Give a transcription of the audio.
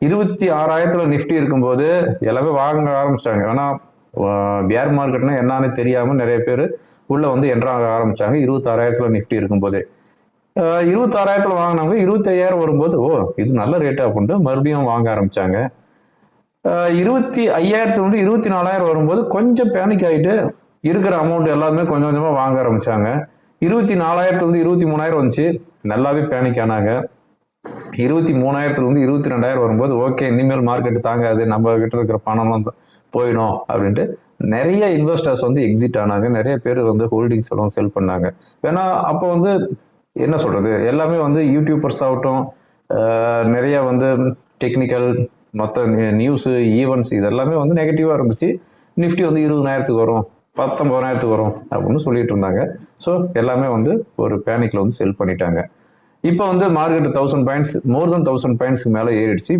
இருபத்தி ஆறாயிரத்துல நிஃப்டி இருக்கும்போது எல்லாமே வாங்க ஆரம்பிச்சிட்டாங்க. ஏன்னா பிஆர் மார்க்கெட்னா என்னன்னு தெரியாம நிறைய பேர் உள்ள வந்து என்ட்ராக ஆரம்பிச்சாங்க. இருபத்தாறாயிரத்துல நிஃப்டி இருக்கும்போதே. அஹ் இருபத்தாறாயிரத்துல வாங்கினவங்க இருபத்தி ஐயாயிரம் வரும்போது ஓ இது நல்ல ரேட் அப்படின்ட்டு மறுபடியும் வாங்க ஆரம்பிச்சாங்க. இருபத்தி ஐயாயிரத்துல இருந்து இருபத்தி நாலாயிரம் வரும்போது கொஞ்சம் பேனிக் ஆகிட்டு இருக்கிற அமௌண்ட் எல்லாருமே கொஞ்சம் கொஞ்சமாக வாங்க ஆரம்பிச்சாங்க. இருபத்தி நாலாயிரத்துல இருந்து இருபத்தி மூணாயிரம் வந்துச்சு. நல்லாவே பேனிக் ஆனாங்க. இருபத்தி மூணாயிரத்துலேருந்து இருபத்தி ரெண்டாயிரம் வரும்போது ஓகே இனிமேல் மார்க்கெட் தாங்காது நம்ம கிட்ட இருக்கிற பணம்லாம் போயிடும் அப்படின்ட்டு நிறைய இன்வெஸ்டர்ஸ் வந்து எக்ஸிட் ஆனாங்க. நிறைய பேர் வந்து ஹோல்டிங்ஸ் எல்லாம் செல் பண்ணாங்க. ஏன்னா அப்போ வந்து என்ன சொல்கிறது எல்லாமே வந்து யூடியூபர்ஸ் ஆகட்டும் நிறைய வந்து டெக்னிக்கல் மற்ற நியூஸு ஈவெண்ட்ஸ் இதெல்லாமே வந்து நெகட்டிவாக இருந்துச்சு. நிஃப்டி வந்து இருபதாயிரத்துக்கு வரும் பத்தொம்பதாயிரத்துக்கு வரும் அப்படின்னு சொல்லிட்டு இருந்தாங்க. ஸோ எல்லாமே வந்து ஒரு பேனிக்கில் வந்து செல் பண்ணிட்டாங்க. இப்போ வந்து market thousand points more than thousand பாயிண்ட்ஸ்க்கு மேலே ஏறிடுச்சு.